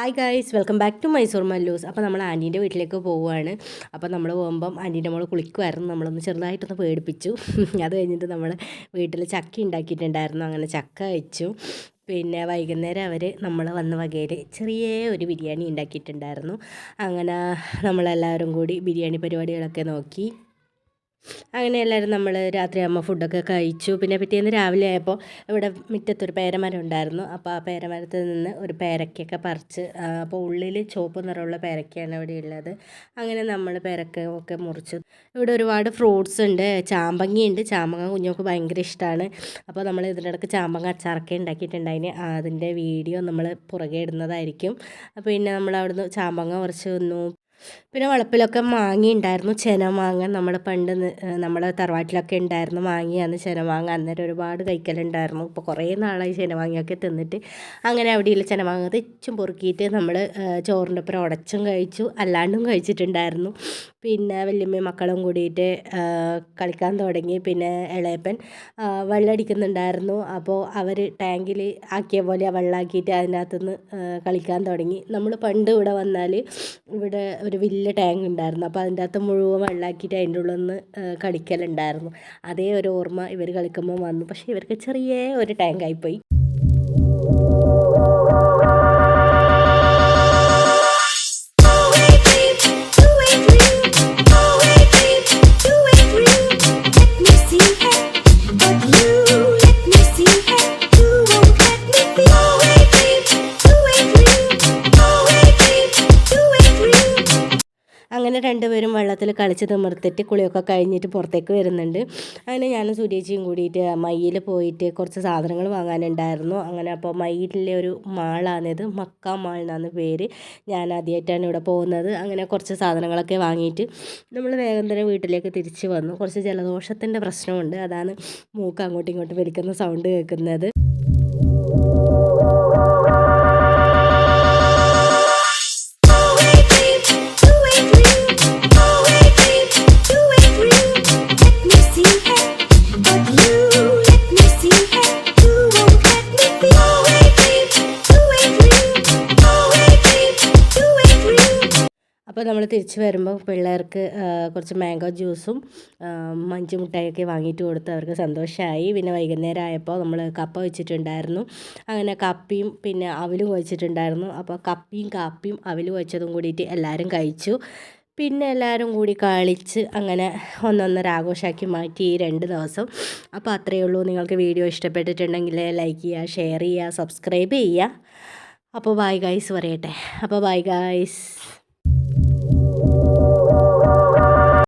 Hi guys welcome back to Mysore Mallus അപ്പോൾ നമ്മൾ ആന്റീന്റെ വീട്ടിലേക്ക് പോവുകയാണ്. അപ്പോൾ നമ്മൾ പോകുമ്പം ആന്റീന്റെ മോൾ കുളിക്കുമായിരുന്നു. നമ്മളൊന്ന് ചെറുതായിട്ടൊന്ന് പേടിപ്പിച്ചു. അത് കഴിഞ്ഞിട്ട് നമ്മൾ വീട്ടിൽ ചക്ക ഉണ്ടാക്കിയിട്ടുണ്ടായിരുന്നു. അങ്ങനെ ചക്ക അയച്ചു പിന്നെ വൈകുന്നേരം അവർ നമ്മൾ വന്ന വകയിൽ ചെറിയ ഒരു ബിരിയാണി ഉണ്ടാക്കിയിട്ടുണ്ടായിരുന്നു. അങ്ങനെ നമ്മളെല്ലാവരും കൂടി ബിരിയാണി പരിപാടികളൊക്കെ നോക്കി. അങ്ങനെ എല്ലാവരും നമ്മൾ രാത്രിയാകുമ്പോൾ ഫുഡൊക്കെ കഴിച്ചു. പിന്നെ പിറ്റേന്ന് രാവിലെ ആയപ്പോൾ ഇവിടെ മുറ്റത്തൊരു പേരമരം ഉണ്ടായിരുന്നു. അപ്പോൾ ആ പേരമരത്തിൽ നിന്ന് ഒരു പേരക്കയൊക്കെ പറിച്ച് അപ്പോൾ ഉള്ളിൽ ചുവപ്പ് നിറമുള്ള പേരക്കയാണ് ഇവിടെ ഉള്ളത്. അങ്ങനെ നമ്മൾ പേരക്ക ഒക്കെ മുറിച്ചു. ഇവിടെ ഒരുപാട് ഫ്രൂട്ട്സ് ഉണ്ട്. ചാമ്പങ്ങയുണ്ട് ചാമ്പങ്ങ കുഞ്ഞുങ്ങൾക്ക് ഭയങ്കര ഇഷ്ടമാണ്. അപ്പോൾ നമ്മൾ ഇതിന്റെ ഇടയ്ക്ക് ചാമ്പങ്ങ അച്ചാറൊക്കെ ഉണ്ടാക്കിയിട്ടുണ്ടായിന് അതിന്റെ വീഡിയോ നമ്മൾ പുറകെ ഇടുന്നതായിരിക്കും. പിന്നെ നമ്മൾ അവിടുന്ന് ചാമ്പങ്ങ കുറച്ച് വന്നു. പിന്നെ വളപ്പിലൊക്കെ മാങ്ങ ഉണ്ടായിരുന്നു ചെന മാങ്ങ നമ്മൾ പണ്ട് നമ്മുടെ തറവാട്ടിലൊക്കെ ഉണ്ടായിരുന്നു മാങ്ങയാണ് ചെന മാങ്ങ അന്നേരം ഒരുപാട് കഴിക്കലുണ്ടായിരുന്നു. ഇപ്പോൾ കുറേ നാളായി ചെന മാങ്ങയൊക്കെ തിന്നിട്ട്. അങ്ങനെ അവിടെയുള്ള ചെന മാങ്ങ തെച്ചും പൊറുക്കിയിട്ട് നമ്മൾ ചോറിന്റെ ഒപ്പം ഉടച്ചും കഴിച്ചു. അല്ലാണ്ടും കഴിച്ചിട്ടുണ്ടായിരുന്നു. പിന്നെ വല്യമ്മയും മക്കളും കൂടിയിട്ട് കളിക്കാൻ തുടങ്ങി. പിന്നെ ഇളയപ്പൻ വെള്ളമടിക്കുന്നുണ്ടായിരുന്നു അപ്പോൾ അവർ ടാങ്കിൽ ആക്കിയ പോലെ വെള്ളമാക്കിയിട്ട് അതിനകത്തുനിന്ന് കളിക്കാൻ തുടങ്ങി. നമ്മൾ പണ്ട് ഇവിടെ വന്നാൽ ഇവിടെ ഒരു വലിയ ടാങ്ക് ഉണ്ടായിരുന്നു. അപ്പോൾ അതിന്റെ അകത്ത് മുഴുവൻ വെള്ളമാക്കിയിട്ട് അതിന്റെ ഉള്ളിൽ നിന്ന് കളിക്കലുണ്ടായിരുന്നു അതേ ഒരു ഓർമ്മ ഇവർ കളിക്കുമ്പോൾ വന്നു. പക്ഷേ ഇവർക്ക് ചെറിയ ഒരു ടാങ്കായിപ്പോയി രണ്ടുപേരും വെള്ളത്തിൽ കളിച്ച് തിമിർത്തിട്ട് കുളിയൊക്കെ കഴിഞ്ഞിട്ട് പുറത്തേക്ക് വരുന്നുണ്ട്. അങ്ങനെ ഞാനും സുരേച്ചിയും കൂടിയിട്ട് മയ്യിൽ പോയിട്ട് കുറച്ച് സാധനങ്ങൾ വാങ്ങാനുണ്ടായിരുന്നു. അങ്ങനെ അപ്പോൾ മയ്യിലെ ഒരു മാളാണിത് മക്ക മാൾ എന്നാണ് പേര്. ഞാൻ ആദ്യമായിട്ടാണ് ഇവിടെ പോകുന്നത്. അങ്ങനെ കുറച്ച് സാധനങ്ങളൊക്കെ വാങ്ങിയിട്ട് നമ്മൾ വേഗം തന്നെ വീട്ടിലേക്ക് തിരിച്ച് വന്നു. കുറച്ച് ജലദോഷത്തിന്റെ പ്രശ്നമുണ്ട്. അതാണ് മൂക്ക് അങ്ങോട്ടും ഇങ്ങോട്ടും വലിക്കുന്ന സൗണ്ട് കേൾക്കുന്നത്. അപ്പോൾ നമ്മൾ തിരിച്ച് വരുമ്പോൾ പിള്ളേർക്ക് കുറച്ച് മാംഗോ ജ്യൂസും മഞ്ചു മുട്ടായൊക്കെ വാങ്ങിയിട്ട് കൊടുത്ത് അവർക്ക് സന്തോഷമായി പിന്നെ വൈകുന്നേരം ആയപ്പോൾ നമ്മൾ കപ്പ വെച്ചിട്ടുണ്ടായിരുന്നു. അങ്ങനെ കപ്പിയും പിന്നെ അവലും വെച്ചിട്ടുണ്ടായിരുന്നു അപ്പോൾ കപ്പിയും കാപ്പിയും അവലും വെച്ചതും കൂടിയിട്ട് എല്ലാവരും കഴിച്ചു. പിന്നെ എല്ലാവരും കൂടി കളിച്ച് അങ്ങനെ ഒന്നൊന്നര ആഘോഷമാക്കി മാറ്റി ഈ രണ്ട് ദിവസം. അപ്പോൾ അത്രയേ ഉള്ളൂ. നിങ്ങൾക്ക് വീഡിയോ ഇഷ്ടപ്പെട്ടിട്ടുണ്ടെങ്കിൽ ലൈക്ക് ചെയ്യുക ഷെയർ ചെയ്യുക സബ്സ്ക്രൈബ് ചെയ്യുക. അപ്പോൾ ബൈ ഗൈസ് പറയട്ടെ. അപ്പോൾ ബൈ ഗൈസ്.